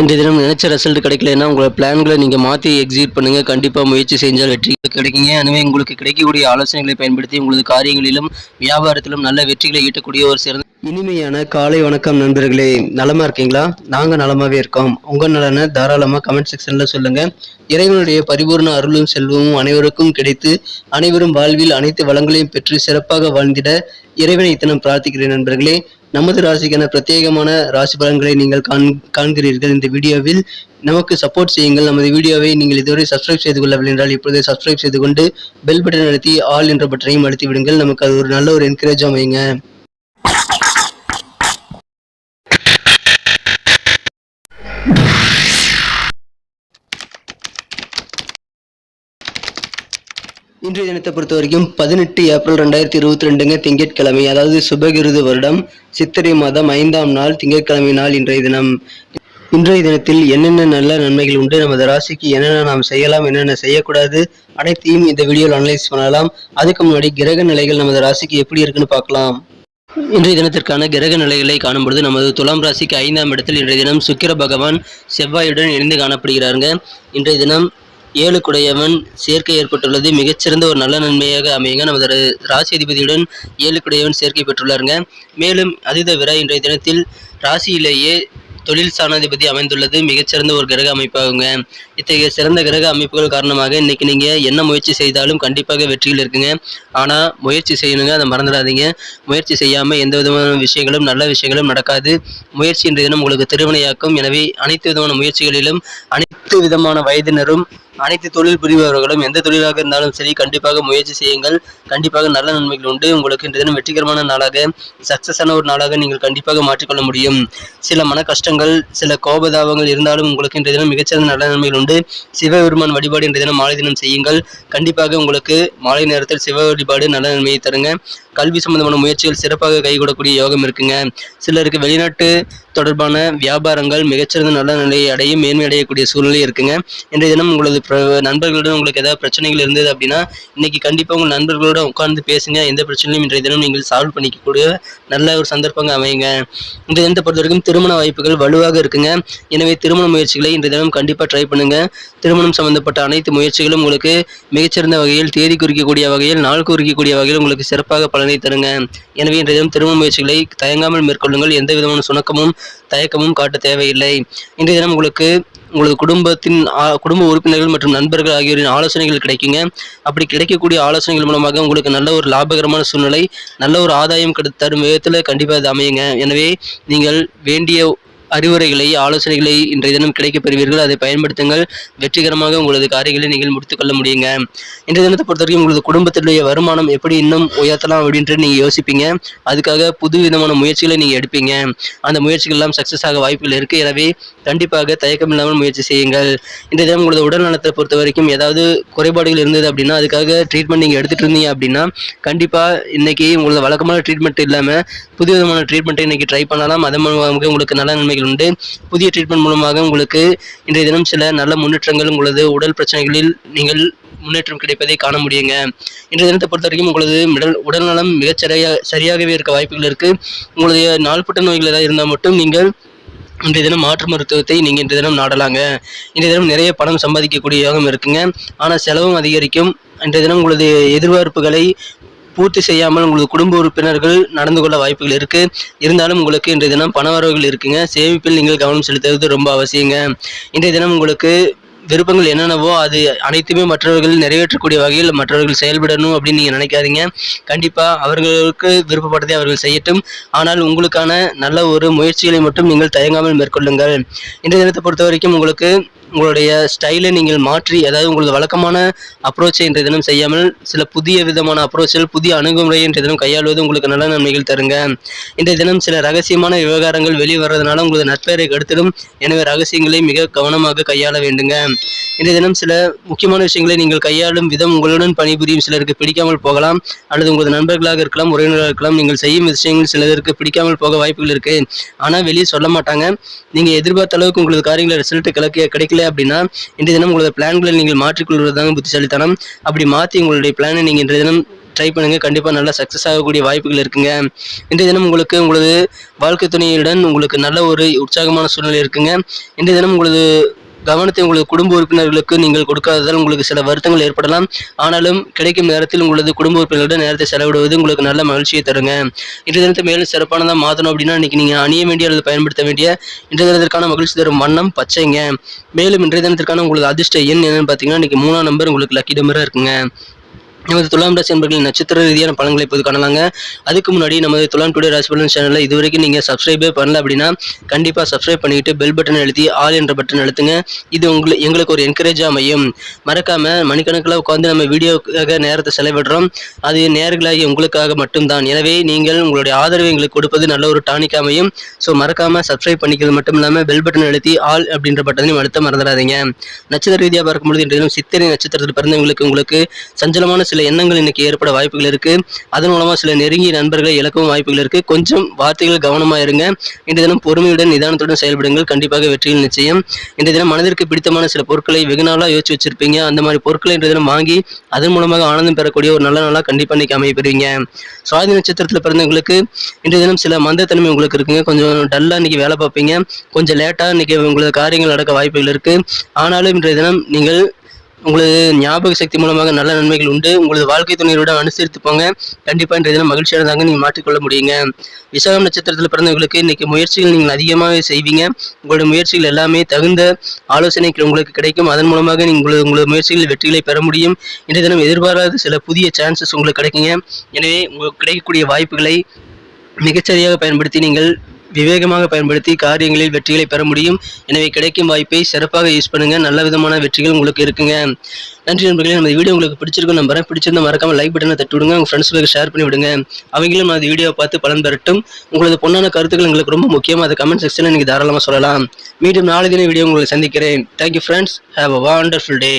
இந்த தினம் நினைச்ச ரிசல்ட் கிடைக்கலன்னா உங்களோட பிளான்களை நீங்கள் மாற்றி எக்ஸிக்யூட் பண்ணுங்கள் கண்டிப்பாக முயற்சி செஞ்சால் வெற்றி கிடைக்குங்க. எனவே உங்களுக்கு கிடைக்கக்கூடிய ஆலோசனைகளை பயன்படுத்தி உங்களது காரியங்களிலும் வியாபாரத்திலும் நல்ல வெற்றிகளை ஈட்டக்கூடிய ஒரு சிறந்த இனிமையான காலை வணக்கம் நண்பர்களே நலமா இருக்கீங்களா? நாங்கள் நலமாவே இருக்கோம். உங்கள் நலனை தாராளமாக கமெண்ட் செக்ஷனில் சொல்லுங்கள் இறைவனுடைய பரிபூர்ண அருளும் செல்வமும் அனைவருக்கும் கிடைத்து அனைவரும் வாழ்வில் அனைத்து வளங்களையும் பெற்று சிறப்பாக வாழ்ந்திட இறைவனை இத்தனம் பிரார்த்திக்கிறேன் நண்பர்களே. நமது ராசிக்கான பிரத்யேகமான ராசி பலன்களை நீங்கள் காண் காண்கிறீர்கள். இந்த வீடியோவில் நமக்கு சப்போர்ட் செய்யுங்கள். நமது வீடியோவை நீங்கள் இதுவரை சப்ஸ்கிரைப் செய்து கொள்ளவில்லை என்றால் இப்பொழுதே சப்ஸ்கிரைப் செய்து கொண்டு பெல் பட்டன் அழுத்தி ஆல் என்ற பட்டனையும் அழுத்தி விடுங்கள். நமக்கு அது ஒரு நல்ல ஒரு என்கரேஜ் அமையுங்க. இன்றைய தினத்தை பொறுத்த வரைக்கும் பதினெட்டு ஏப்ரல் ரெண்டாயிரத்தி இருபத்தி ரெண்டுங்க திங்கட்கிழமை அதாவது சுபகிருது வருடம். சித்திரை மாதம் ஐந்தாம் நாள் திங்கட்கிழமை நாள் இன்றைய தினம். இன்றைய தினத்தில் என்னென்ன நல்ல நன்மைகள் உண்டு நமது ராசிக்கு என்னென்ன நாம் செய்யலாம் என்னென்ன செய்யக்கூடாது அனைத்தையும் இந்த வீடியோவில் அனலைஸ் பண்ணலாம். அதுக்கு முன்னாடி கிரக நிலைகள் நமது ராசிக்கு எப்படி இருக்குன்னு பார்க்கலாம். இன்றைய தினத்திற்கான கிரக நிலைகளை காணும்பொழுது நமது துலாம் ராசிக்கு ஐந்தாம் இடத்தில் இன்றைய தினம் சுக்கிர பகவான் செவ்வாயுடன் இணைந்து காணப்படுகிறாருங்க. இன்றைய தினம் ஏழு குடையவன் சேர்க்கை ஏற்பட்டுள்ளது. மிகச்சிறந்த ஒரு நல்ல நன்மையாக அமையுங்க. நமது ராசி அதிபதியுடன் ஏழு குடையவன் சேர்க்கை பெற்றுள்ளாருங்க. மேலும் அது தவிர இன்றைய தினத்தில் ராசியிலேயே தொழில் சாணாதிபதி அமைந்துள்ளது. மிகச்சிறந்த ஒரு கிரக அமைப்பாகுங்க. இத்தகைய சிறந்த கிரக அமைப்புகள் காரணமாக இன்னைக்கு நீங்கள் என்ன முயற்சி செய்தாலும் கண்டிப்பாக வெற்றிகள் இருக்குங்க. ஆனால் முயற்சி செய்யணுங்க. அதை மறந்துடாதீங்க. முயற்சி செய்யாமல் எந்த விதமான விஷயங்களும் நல்ல விஷயங்களும் நடக்காது. முயற்சி இன்றைய தினம் உங்களுக்கு திருவினையாக்கும். எனவே அனைத்து விதமான முயற்சிகளிலும் அனைத்து விதமான வயதினரும் அனைத்து தொழில் புரிபவர்களும் எந்த தொழிலாக இருந்தாலும் சரி கண்டிப்பாக முயற்சி செய்யுங்கள். கண்டிப்பாக நல்ல நன்மைகள் உண்டு. உங்களுக்கு இன்றைய தினம் வெற்றிகரமான நாளாக சக்சஸான ஒரு நாளாக நீங்கள் கண்டிப்பாக மாற்றிக்கொள்ள முடியும். சில மன கஷ்டங்கள் சில கோபதாபங்கள் இருந்தாலும் உங்களுக்கு இன்றைய தினம் மிகச்சிறந்த நல்ல நன்மைகள் உண்டு. சிவபெருமான் வழிபாடு இன்றைய தினம் மாலை தினம் செய்யுங்கள். கண்டிப்பாக உங்களுக்கு மாலை நேரத்தில் சிவ வழிபாடு நல்ல நன்மையை தருங்க. கல்வி சம்பந்தமான முயற்சிகள் சிறப்பாக கைகூடக்கூடிய யோகம் இருக்குங்க. சிலருக்கு வெளிநாட்டு தொடர்பான வியாபாரங்கள் மிகச்சிறந்த நல்ல நிலையை அடையும் மேன்மை அடையக்கூடிய சூழ்நிலை இருக்குங்க. இன்றைய தினம் உங்களது நண்பர்களுடன் உங்களுக்கு ஏதாவது பிரச்சனைகள் இருந்தது அப்படின்னா இன்னைக்கு கண்டிப்பாக உங்கள் நண்பர்களோட உட்கார்ந்து பேசுங்க. எந்த பிரச்சனையும் இன்றைய தினம் நீங்கள் சால்வ் பண்ணிக்கக்கூடிய நல்ல ஒரு சந்தர்ப்பங்க அமையுங்க. இந்த தினத்தை பொறுத்த வரைக்கும் திருமண வாய்ப்புகள் வலுவாக இருக்குங்க. எனவே திருமண முயற்சிகளை இன்றைய தினம் கண்டிப்பாக ட்ரை பண்ணுங்க. திருமணம் சம்பந்தப்பட்ட அனைத்து முயற்சிகளும் உங்களுக்கு மிகச்சிறந்த வகையில் தேதி குறிக்கக்கூடிய வகையில் நாள் குறிக்கக்கூடிய வகையில் உங்களுக்கு சிறப்பாக பலனை தருங்க. எனவே இன்றைய தினம் திருமண முயற்சிகளை தயங்காமல் மேற்கொள்ளுங்கள். எந்த விதமான சுணக்கமும் தயக்கமும் காட்ட தேவையில்லை. இன்றைய தினம் உங்களுக்கு உங்களது குடும்பத்தின் குடும்ப உறுப்பினர்கள் மற்றும் நண்பர்கள் ஆகியோரின் ஆலோசனைகள் கிடைக்குங்க. அப்படி கிடைக்கக்கூடிய ஆலோசனைகள் மூலமாக உங்களுக்கு நல்ல ஒரு லாபகரமான சூழ்நிலை நல்ல ஒரு ஆதாயம் கிடை தரும் விதத்தில் கண்டிப்பாக அது அமையுங்க. எனவே நீங்கள் வேண்டிய அறிவுரைகளை ஆலோசனைகளை இன்றைய தினம் கிடைக்கப் பெறுவீர்கள். அதை பயன்படுத்துங்கள். வெற்றிகரமாக உங்களது காரியங்களை நீங்கள் முடித்துக்கொள்ள முடியுங்க. இன்றைய தினத்தை பொறுத்த வரைக்கும் உங்களது குடும்பத்தினுடைய வருமானம் எப்படி இன்னும் உயர்த்தலாம் அப்படின்ட்டு நீங்கள் யோசிப்பீங்க. அதுக்காக புது விதமான முயற்சிகளை நீங்கள் எடுப்பீங்க. அந்த முயற்சிகள் எல்லாம் சக்ஸஸ் ஆக வாய்ப்புகள் இருக்குது எனவே கண்டிப்பாக தயக்கம் இல்லாமல் முயற்சி செய்யுங்கள். இந்த தினம் உங்களது உடல் நலத்தை பொறுத்த வரைக்கும் ஏதாவது குறைபாடுகள் இருந்தது அப்படின்னா அதுக்காக ட்ரீட்மெண்ட் நீங்கள் எடுத்துகிட்டு இருந்தீங்க அப்படின்னா கண்டிப்பாக இன்றைக்கி உங்களது வழக்கமான ட்ரீட்மெண்ட் இல்லாமல் புது விதமான ட்ரீட்மெண்ட்டை இன்றைக்கி ட்ரை பண்ணலாம். அதன் மூலமாக உங்களுக்கு நல்ல நன்மைகள் உண்டு. புதிய ட்ரீட்மெண்ட் மூலமாக உங்களுக்கு இன்றைய தினம் சில நல்ல முன்னேற்றங்கள் உங்களது உடல் பிரச்சனைகளில் நீங்கள் முன்னேற்றம் கிடைப்பதை காண முடியுங்க. இன்றைய தினத்தை பொறுத்த வரைக்கும் உங்களது உடல் உடல்நலம் மிகச்சரியா சரியாகவே இருக்க வாய்ப்புகள் இருக்கு. உங்களுடைய நாள்பட்ட நோய்கள் ஏதாவது இருந்தால் மட்டும் நீங்கள் இன்றைய தினம் மாற்று மருத்துவத்தை நீங்கள் இன்றைய தினம் நாடலாங்க. இன்றைய தினம் நிறைய பணம் சம்பாதிக்கக்கூடிய யோகம் இருக்குங்க. ஆனால் செலவும் அதிகரிக்கும். இன்றைய தினம் உங்களது எதிர்பார்ப்புகளை பூர்த்தி செய்யாமல் உங்களது குடும்ப உறுப்பினர்கள் நடந்து கொள்ள வாய்ப்புகள் இருக்கு. இருந்தாலும் உங்களுக்கு இன்றைய தினம் பண வரவுகள் இருக்குங்க. சேமிப்பில் நீங்கள் கவனம் செலுத்துவது ரொம்ப அவசியங்க. இன்றைய தினம் உங்களுக்கு விருப்பங்கள் என்னென்னவோ அது அனைத்துமே மற்றவர்கள் நிறைவேற்றக்கூடிய வகையில் மற்றவர்கள் செயல்படணும் அப்படின்னு நீங்கள் நினைக்காதீங்க. கண்டிப்பாக அவர்களுக்கு விருப்பப்பட்டதை அவர்கள் செய்யட்டும். ஆனால் உங்களுக்கான நல்ல ஒரு முயற்சிகளை மட்டும் நீங்கள் தயங்காமல் மேற்கொள்ளுங்கள். இன்றைய தினத்தை பொறுத்த வரைக்கும் உங்களுக்கு உங்களுடைய ஸ்டைலை நீங்கள் மாற்றி அதாவது உங்களது வழக்கமான அப்ரோச்சை இன்றைய தினம் செய்யாமல் சில புதிய விதமான அப்ரோச்சில் புதிய அணுகுமுறையை இன்றைய தினம் கையாளுவது உங்களுக்கு நல்ல நன்மைகள் தருங்க. இன்றைய தினம் சில ரகசியமான விவகாரங்கள் வெளியே வர்றதுனால உங்களது நட்பெயரை கெடுத்திடும். எனவே ரகசியங்களை மிக கவனமாக கையாள வேண்டுங்க. இன்றைய தினம் சில முக்கியமான விஷயங்களை நீங்கள் கையாளும் விதம் உங்களுடன் பணிபுரியும் சிலருக்கு பிடிக்காமல் போகலாம். அல்லது உங்களது நண்பர்களாக இருக்கலாம் உறவினர்களாக இருக்கலாம் நீங்கள் செய்யும் விஷயங்கள் சிலருக்கு பிடிக்காமல் போக வாய்ப்புகள் இருக்கு. ஆனால் வெளியே சொல்ல மாட்டாங்க. நீங்கள் எதிர்பார்த்த அளவுக்கு உங்களது காரியங்களை ரிசல்ட் கிடைக்க கிடைக்கல அப்படின்னா இன்றைய தினம் உங்களது பிளான்களை நீங்கள் மாற்றிக்கொள்வது புத்திசாலித்தனம். அப்படி மாற்றி உங்களுடைய பிளானை நீங்கள் இன்றைய தினம் ட்ரை பண்ணுங்கள் கண்டிப்பாக நல்லா சக்ஸஸ் ஆகக்கூடிய வாய்ப்புகள் இருக்குங்க. இன்றைய தினம் உங்களுக்கு உங்களது வாழ்க்கை துணையுடன் உங்களுக்கு நல்ல ஒரு உற்சாகமான சூழ்நிலை இருக்குங்க. இன்றைய தினம் உங்களது கவனத்தை உங்களது குடும்ப உறுப்பினர்களுக்கு நீங்கள் கொடுக்காததால் உங்களுக்கு சில வருத்தங்கள் ஏற்படலாம். ஆனாலும் கிடைக்கும் நேரத்தில் உங்களது குடும்ப உறுப்பினர்களுடன் நேரத்தை செலவிடுவது உங்களுக்கு நல்ல மகிழ்ச்சியை தருங்க. இன்றைய தினத்தை மேலும் சிறப்பானதாக மாற்றணும் அப்படின்னா இன்னைக்கு நீங்கள் அணிய வேண்டிய அல்லது பயன்படுத்த வேண்டிய இன்றைய தினத்திற்கான மகிழ்ச்சி தரும் வண்ணம் பச்சைங்க. மேலும் இன்றைய தினத்திற்கான உங்களது அதிர்ஷ்ட எண் என்னன்னு பார்த்தீங்கன்னா இன்னைக்கு மூணாம் நம்பர் உங்களுக்கு லக்கி நம்பராக இருக்குங்க. நமது துலாம் ராசி என்பர்களின் நட்சத்திர ரீதியான பலன்களை இப்போது காணலாங்க. அதுக்கு முன்னாடி நமது துலாம் டுடே ராசி பலன் சேனலில் இது வரைக்கும் நீங்கள் சப்ஸ்கிரைபே பண்ணல அப்படின்னா கண்டிப்பாக சப்ஸ்கிரைப் பண்ணிக்கிட்டு பெல் பட்டன் அழுத்தி ஆல் என்ற பட்டன் அழுத்துங்க. இது உங்களுக்கு எங்களுக்கு ஒரு என்கரேஜாக அமையும். மறக்காம மணிக்கணக்கில் உட்காந்து நம்ம வீடியோக்காக நேரத்தை செலவிடுறோம். அது நேர்களாகி உங்களுக்காக மட்டும்தான். எனவே நீங்கள் உங்களுடைய ஆதரவை எங்களுக்கு கொடுப்பது நல்ல ஒரு டானிக் அமையும். ஸோ மறக்காம சப்ஸ்கிரைப் பண்ணிக்கிறது மட்டும் இல்லாமல் பெல் பட்டன் அழுத்தி ஆல் அப்படின்ற பட்டனையும் அழுத்த மறந்துடாதீங்க. நட்சத்திர ரீதியாக பார்க்கும்பொழுது இன்றைய சித்திரை நட்சத்திரத்தில் பிறந்தவங்களுக்கு உங்களுக்கு சஞ்சலமான சில எண்ணங்கள் இன்னைக்கு ஏற்பட வாய்ப்புகள் இருக்கு. அதன் மூலமா சில நெருங்கிய நண்பர்களை இழக்கவும் வாய்ப்புகள் இருக்கு. கொஞ்சம் வார்த்தைகள் கவனமா இருங்க. இன்றைய தினம் பொறுமையுடன் நிதானத்துடன் செயல்படுங்கள். கண்டிப்பாக வெற்றியில் நிச்சயம். இன்றைய தினம் மனதிற்கு பிடித்தமான சில பொருட்களை வெகு நாளாக யோசிச்சு வச்சிருப்பீங்க. அந்த மாதிரி பொருட்களை இன்றைய தினம் வாங்கி அதன் மூலமாக ஆனந்தம் பெறக்கூடிய ஒரு நல்ல நாளாக கண்டிப்பாக இன்னைக்கு அமைய பெறுவீங்க சுவாதி நட்சத்திரத்தில் பிறந்தவங்களுக்கு இன்றைய தினம் சில மந்தத்தன்மை உங்களுக்கு இருக்குங்க. கொஞ்சம் டல்லாக இன்னைக்கு வேலை பார்ப்பீங்க. கொஞ்சம் லேட்டாக இன்னைக்கு உங்களுக்கு காரியங்கள் நடக்க வாய்ப்புகள் இருக்கு. ஆனாலும் இன்றைய தினம் நீங்கள் உங்களது ஞாபக சக்தி மூலமாக நல்ல நன்மைகள் உண்டு. உங்களது வாழ்க்கை துணையோட அனுசரித்து போங்க. கண்டிப்பாக இன்றைய தினம் மகிழ்ச்சியானதாக நீங்கள் மாற்றிக்கொள்ள முடியுங்க. விசாகம் நட்சத்திரத்தில் பிறந்தவங்களுக்கு இன்னைக்கு முயற்சிகள் நீங்கள் அதிகமாக செய்வீங்க. உங்களுடைய முயற்சிகள் எல்லாமே தகுந்த ஆலோசனைகள் உங்களுக்கு கிடைக்கும். அதன் மூலமாக நீங்கள் உங்களது உங்களது முயற்சிகளில் வெற்றிகளை பெற முடியும். இன்றைய தினம் எதிர்பாராத சில புதிய சான்சஸ் உங்களுக்கு கிடைக்குங்க. எனவே உங்களுக்கு கிடைக்கக்கூடிய வாய்ப்புகளை மிகச்சரியாக பயன்படுத்தி நீங்கள் விவேகமாக பயன்படுத்தி காரியங்களில் வெற்றிகளை பெற முடியும். எனவே கிடைக்கும் வாய்ப்பை சிறப்பாக யூஸ் பண்ணுங்க. நல்ல விதமான வெற்றிகள் உங்களுக்கு இருக்குங்க. நன்றி நண்பர்களே நம்ம வீடியோ உங்களுக்கு பிடிச்சிருக்கும் நம்புறேன். பிடிச்சிருந்தா மறக்காம லைக் பட்டனை தட்டி விடுங்க உங்கள் ஃப்ரெண்ட்ஸ்களுக்கு ஷேர் பண்ணி விடுங்க. அவங்களும் அந்த வீடியோவை பார்த்து பலன் பெறட்டும். உங்களது பொண்ணான கருத்துக்கள் எங்களுக்கு ரொம்ப முக்கியம் அதை கமெண்ட் செக்ஷனில் நீங்கள் தாராளமாக சொல்லலாம். மீண்டும் நாளை தின வீடியோ உங்களை சந்திக்கிறேன். Thank you friends have a wonderful day